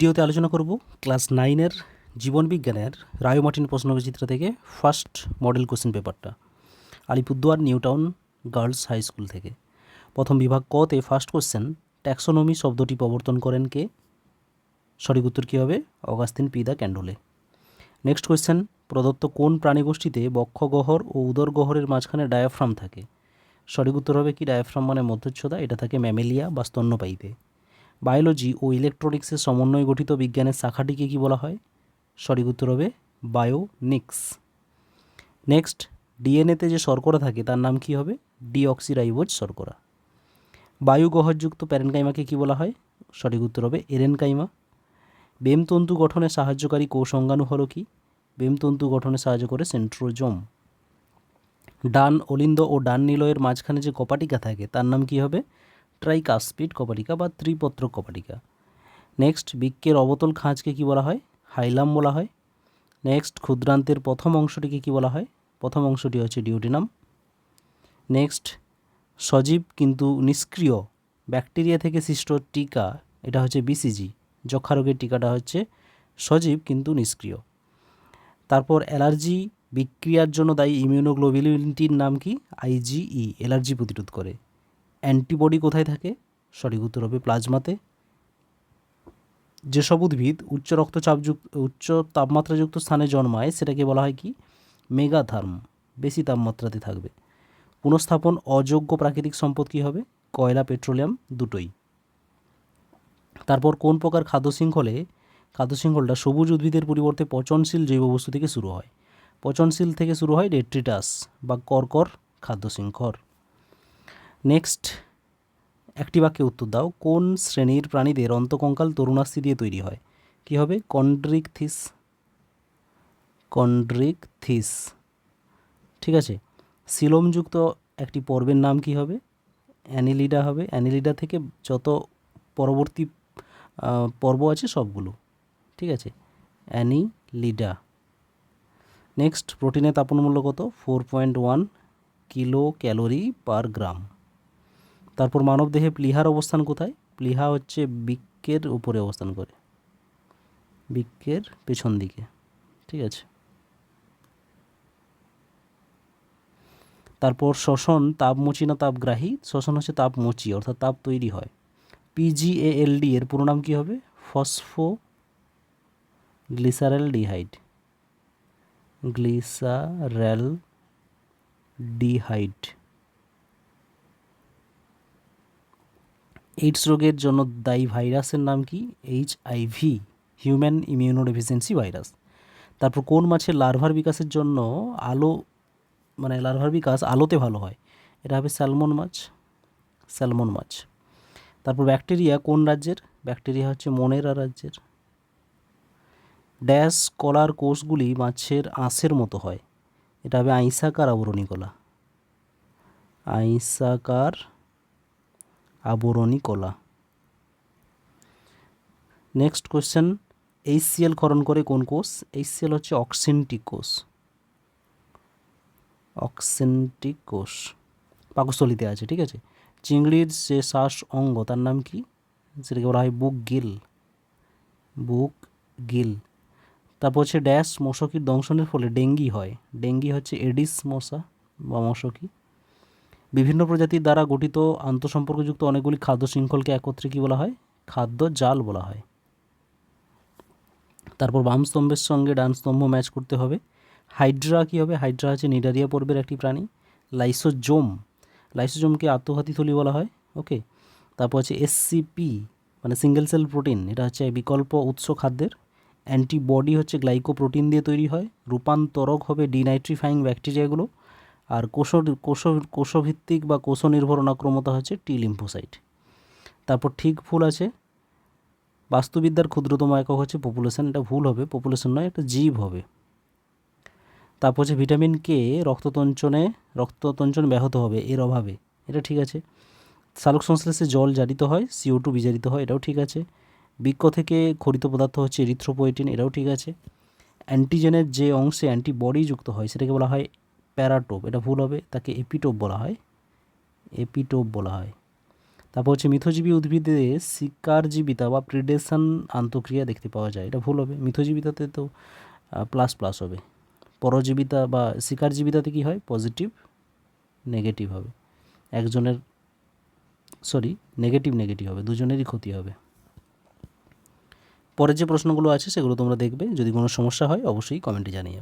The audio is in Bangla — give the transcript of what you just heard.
ভিডিওতে আলোচনা করব ক্লাস নাইনের জীবনবিজ্ঞানের রায়োমার্টিন প্রশ্নবিচিত্র থেকে ফার্স্ট মডেল কোশ্চেন পেপারটা। Alipurduar, Newtown girls high school থেকে। প্রথম বিভাগ কতে ফার্স্ট কোশ্চেন, ট্যাক্সোনমি শব্দটি প্রবর্তন করেন কে? সঠিক উত্তর কী হবে? Augustin P de Candolle. Next question প্রদত্ত কোন প্রাণীগোষ্ঠীতে বক্ষগহ্বর ও উদরগহ্বরের মাঝখানে ডায়াফ্রাম থাকে? সঠিক উত্তর হবে কি? ডায়াফ্রাম মানে মধ্যচ্ছদা, এটা থাকে ম্যামেলিয়া বা স্তন্যপায়ীতে। বায়োলজি ও ইলেকট্রনিক্সের সমন্বয়ে গঠিত বিজ্ঞানের শাখাটিকে কী বলা হয়? সঠিক উত্তর হবে বায়োনিক্স। নেক্সট, ডিএনএতে যে শর্করা থাকে তার নাম কি হবে? ডিঅক্সিরাইবোজ শর্করা। বায়ুগহরযুক্ত প্যারেনকাইমাকে কী বলা হয়? সঠিক উত্তর হবে এরেনকাইমা। বেমতন্তু গঠনে সাহায্যকারী কোষ অঙ্গাণু হলো কি? বেমতন্তু গঠনে সাহায্য করে সেন্ট্রোজোম। ডান অলিন্দ ও ডান নিলয়ের মাঝখানে যে কপাটিকা থাকে তার নাম কি হবে? ট্রাইকাসপিড কপাটিকা বা ত্রিপত্র কপাটিকা নেক্সট বৃক্কের অবতল খাঁজকে কি বলা হয়? হাইলাম বলা হয়। নেক্সট ক্ষুদ্রান্তের প্রথম অংশটিকে কি বলা হয়? প্রথম অংশটি হচ্ছে ডিউটিনাম। নেক্সট সজীব কিন্তু নিষ্ক্রিয় ব্যাকটেরিয়া থেকে সৃষ্ট টিকা, এটা হচ্ছে বিসিজি যক্ষা রোগের টিকাটা হচ্ছে সজীব কিন্তু নিষ্ক্রিয়। তারপর অ্যালার্জি বিক্রিয়ার জন্য দায়ী ইমিউনোগ্লোবিলিনটির নাম কি? আইজিই অ্যালার্জি প্রতিরোধ করে। অ্যান্টিবডি কোথায় থাকে? সঠিক উত্তর হবে প্লাজমাতে। যেসব উদ্ভিদ উচ্চ রক্তচাপযুক্ত, উচ্চ তাপমাত্রাযুক্ত স্থানে জন্মায়, সেটাকে বলা হয় কি? মেগাথার্ম। বেশি তাপমাত্রাতে থাকবে। পুনঃস্থাপন অযোগ্য প্রাকৃতিক সম্পদ কী হবে? কয়লা, পেট্রোলিয়াম দুটোই। তারপর কোন প্রকার খাদ্য শৃঙ্খলে, খাদ্য শৃঙ্খলটা সবুজ উদ্ভিদের পরিবর্তে পচনশীল জৈব বস্তু থেকে শুরু হয়? পচনশীল থেকে শুরু হয় ডেট্রিটাস বা কর্কর খাদ্য শৃঙ্খল নেক্সট একটি বাক্যে উত্তর দাও। কোন শ্রেণির প্রাণীদের অন্তকঙ্কাল তরুণাস্থি দিয়ে তৈরি হয়? কী হবে? কন্ড্রিকথিস। কন্ড্রিকথিস। ঠিক আছে। সিলোমযুক্ত একটি পর্বের নাম কি হবে? অ্যানিলিডা হবে। অ্যানিলিডা থেকে যত পরবর্তী পর্ব আছে সবগুলো। ঠিক আছে। অ্যানিলিডা। নেক্সট প্রোটিনের তাপনমূল্য কত? Four point one kilo calorie per gram. তারপর মানবদেহে প্লিহার অবস্থান কোথায়? প্লিহা হচ্ছে বৃক্কের উপরে অবস্থান করে। বৃক্কের পেছন দিকে। ঠিক আছে? তারপর শ্বসন তাপমোচী না তাপগ্রাহী? শ্বসন হচ্ছে তাপমোচী, অর্থাৎ তাপ তৈরি হয়। পিজিএএলডি এর পুরো নাম কী হবে? Phosphoglyceraldehyde glyceraldehyde AIDS রোগের জন্য দায়ী ভাইরাসের নাম কি? H IV human immunodeficiency virus. তারপর কোন মাছের লার্ভার বিকাশের জন্য আলো মানে লার্ভার বিকাশ আলোতে ভালো হয়? এটা হবে স্যালমন মাছ স্যালমন মাছ। তারপর ব্যাকটেরিয়া কোন রাজ্যের? ব্যাকটেরিয়া হচ্ছে মনেরা রাজ্যের। ড্যাশ কলার কোষগুলি মাছের আঁশের মতো হয়। এটা হবে আইসাকার আবরণী কলা। আইসাকার আবরণী কলা নেক্সট কোশ্চেন এইচসিএল ক্ষরণ করে কোন কোষ? এইচসিএল হচ্ছে অক্সেন্টিক কোষ অক্সেন্টিক কোষ পাকস্থলিতে আছে, ঠিক আছে? চিংড়ির যে শ্বাস অঙ্গ, তার নাম কি? সেটাকে বলা হয় বুক গিল। বুক গিল। তারপর হচ্ছে ড্যাশ মশকির দংশনের ফলে ডেঙ্গি হয়। ডেঙ্গি হচ্ছে এডিস মশা বা মশকি। বিভিন্ন প্রজাতির দ্বারা গঠিত আন্তঃসম্পর্কযুক্ত অনেকগুলি খাদ্য শৃঙ্খলকে একত্রে কী বলা হয়? খাদ্য জাল বলা হয়। তারপর বাম স্তম্ভের সঙ্গে ডান স্তম্ভ ম্যাচ করতে হবে। হাইড্রা কী হবে? হাইড্রা হচ্ছে নিডারিয়া পর্বের একটি প্রাণী। লাইসোজোম। লাইসোজোমকে আত্মঘাতী থলি বলা হয়। ওকে? তারপর হচ্ছে এসসিপি মানে সিঙ্গেল সেল প্রোটিন এটা হচ্ছে বিকল্প উৎস খাদ্যের। অ্যান্টিবডি হচ্ছে গ্লাইকোপ্রোটিন দিয়ে তৈরি হয়। রূপান্তরক হবে ডিনাইট্রিফাইং ব্যাকটেরিয়াগুলো। আর কোষ কোষ কোষভিত্তিক বা কোষ নির্ভর অনাক্রমতা হচ্ছে টি লিম্ফোসাইট তারপর ঠিক ভুল আছে। বাস্তুবিদ্যার ক্ষুদ্রতম একক হচ্ছে পপুলেশন এটা ভুল হবে। পপুলেশন নয় একটা জীব হবে। তারপর হচ্ছে ভিটামিন কে রক্ততঞ্চনে, রক্ততঞ্চন ব্যাহত হবে এর অভাবে। এটা ঠিক আছে। সালোক সংশ্লেষে জল জারিত হয় সিও টু বিজারিত হয়, এটাও ঠিক আছে। বৃক্ষ থেকে খরিত পদার্থ হচ্ছে এরিথ্রোপোয়েটিন এটাও ঠিক আছে। অ্যান্টিজেনের যে অংশে অ্যান্টিবডি যুক্ত হয়, সেটাকে বলা হয় প্যারাটোপ, এটা ভুল হবে, তাকে এপিটোপ বলা হয়। এপিটোপ বলা হয়। তারপর হচ্ছে মিথজীবী উদ্ভিদে শিকারজীবিতা বা প্রিডেশন আন্তঃক্রিয়া দেখতে পাওয়া যায়। এটা ভুল হবে, মিথজীবিতাতে তো প্লাস প্লাস হবে। পরজীবিতা বা শিকারজীবিতাতে কী হয়? পজিটিভ নেগেটিভ হবে। একজনের সরি নেগেটিভ নেগেটিভ হবে, দুজনেরই ক্ষতি হবে। পরের যে প্রশ্নগুলো আছে, সেগুলো তোমরা দেখবে। যদি কোনো সমস্যা হয়, অবশ্যই কমেন্টে জানিয়ে